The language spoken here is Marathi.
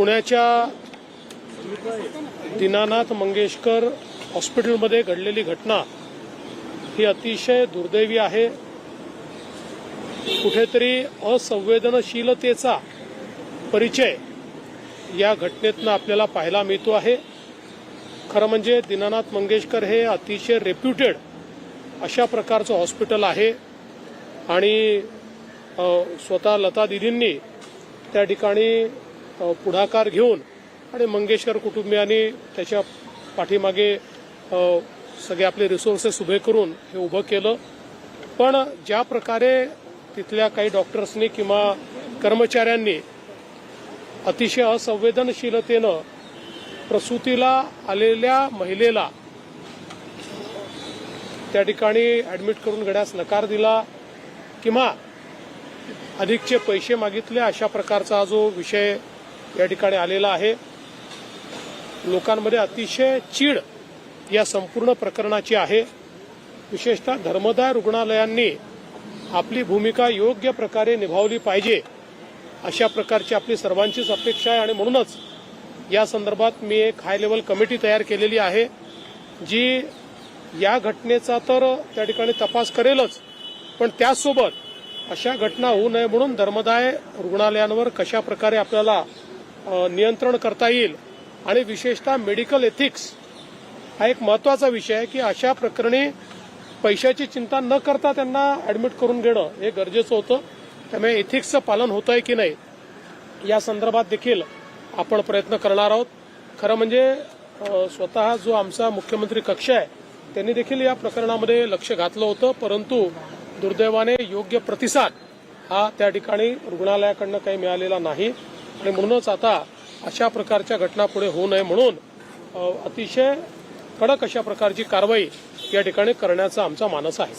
पुण्याच्या दीनानाथ मंगेशकर हॉस्पिटलमध्ये घडलेली घटना ही अतिशय दुर्दैवी आहे. कुठेतरी असंवेदनशीलतेचा परिचय या घटनेतनं आपल्याला पाहायला मिळतो आहे. खरं म्हणजे दीनानाथ मंगेशकर हे अतिशय रेप्युटेड अशा प्रकारचं हॉस्पिटल आहे. आणि स्वतः लता दिदींनी त्या ठिकाणी पुढाकार घेऊन आणि मंगेशकर कुटुंबियांनी त्याच्या पाठीमागे सगळे आपले रिसोर्सेस उभे करून हे उभं केलं. पण ज्या प्रकारे तिथल्या काही डॉक्टर्सनी किंवा कर्मचाऱ्यांनी अतिशय असंवेदनशीलतेनं प्रसूतीला आलेल्या महिलेला त्या ठिकाणी ऍडमिट करून घेण्यास नकार दिला किंवा अधिकचे पैसे मागितले अशा प्रकारचा जो विषय या ठिकाणी आलेला आहे. लोकांमध्ये अतिशय चीड या संपूर्ण प्रकरणाची आहे. विशेषतः धर्मदाय रुग्णालयांनी आपली भूमिका योग्य प्रकारे निभावली पाहिजे अशा प्रकारची आपली सर्वांचीच अपेक्षा आहे आणि म्हणूनच या संदर्भात मी एक हाय लेवल कमिटी तयार केलेली आहे जी या घटनेचा तर त्या ठिकाणी तपास करेलच पण त्याचसोबत अशा घटना होऊ नये म्हणून धर्मदाय रुग्णालयांवर कशा प्रकारे आपल्याला नियंत्रण करता येईल आणि विशेषतः मेडिकल एथिक्स हा एक महत्त्वाचा विषय आहे की अशा प्रकरणी पैशाची चिंता न करता त्यांना ऍडमिट करून घेणं हे गरजेचं होतं. त्यामुळे एथिक्सचं पालन होत आहे की नाही या संदर्भात देखील आपण प्रयत्न करणार आहोत. खरं म्हणजे स्वतः जो आमचा मुख्यमंत्री कक्ष आहे त्यांनी देखील या प्रकरणामध्ये लक्ष घातलं होतं परंतु दुर्दैवाने योग्य प्रतिसाद हा त्या ठिकाणी रुग्णालयाकडनं काही मिळालेला नाही. आणि म्हणूनच आता अशा प्रकारच्या घटना पुढे होऊ नये म्हणून अतिशय कडक अशा प्रकारची कारवाई या ठिकाणी करण्याचा आमचा मानस आहे.